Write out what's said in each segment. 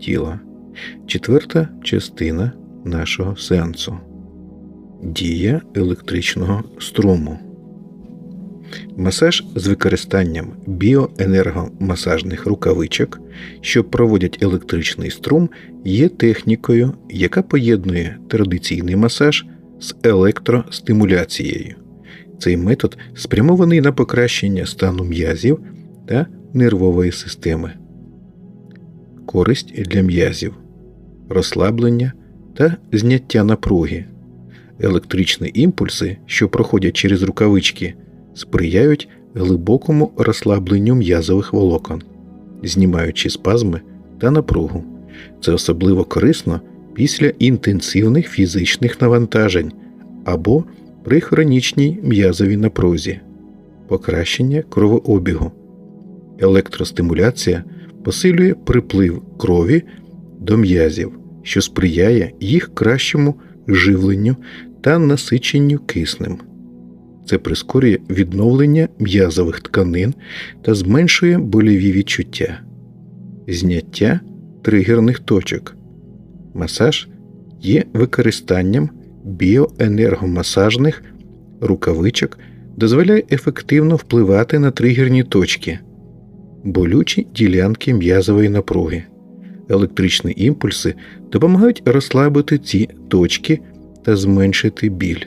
тіла. Четверта частина нашого сеансу. Дія електричного струму. Масаж з використанням біоенергомасажних рукавичок, що проводять електричний струм, є технікою, яка поєднує традиційний масаж з електростимуляцією. Цей метод спрямований на покращення стану м'язів та нервової системи, користь для м'язів, розслаблення та зняття напруги. Електричні імпульси, що проходять через рукавички, сприяють глибокому розслабленню м'язових волокон, знімаючи спазми та напругу. Це особливо корисно після інтенсивних фізичних навантажень або при хронічній м'язовій напрузі, покращення кровообігу. Електростимуляція посилює приплив крові до м'язів, що сприяє їх кращому живленню та насиченню киснем. Це прискорює відновлення м'язових тканин та зменшує больові відчуття, зняття тригерних точок. Масаж є використанням біоенергомасажних рукавичок, дозволяє ефективно впливати на тригерні точки, болючі ділянки м'язової напруги. Електричні імпульси допомагають розслабити ці точки та зменшити біль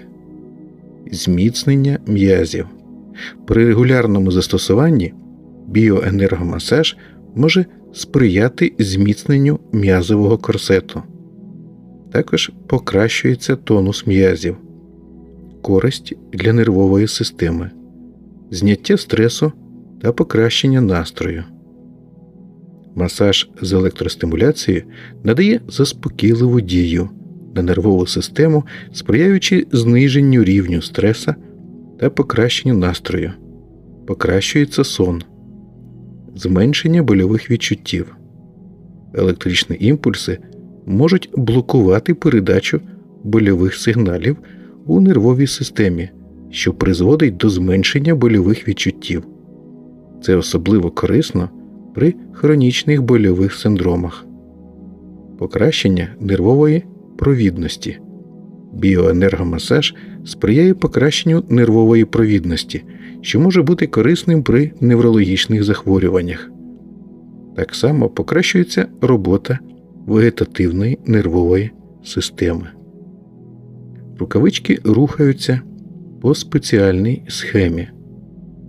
зміцнення м'язів. При регулярному застосуванні біоенергомасаж може сприяти зміцненню м'язового корсету. Також покращується тонус м'язів, користь для нервової системи, зняття стресу та покращення настрою. Масаж з електростимуляцією надає заспокійливу дію на нервову систему, сприяючи зниженню рівню стреса та покращенню настрою, покращується сон, зменшення больових відчуттів. Електричні імпульси можуть блокувати передачу больових сигналів у нервовій системі, що призводить до зменшення больових відчуттів. Це особливо корисно при хронічних больових синдромах, покращення нервової провідності. Біоенергомасаж сприяє покращенню нервової провідності, що може бути корисним при неврологічних захворюваннях. Так само покращується робота вегетативної нервової системи. Рукавички рухаються по спеціальній схемі,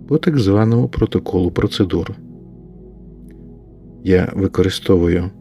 по так званому протоколу процедур. Я використовую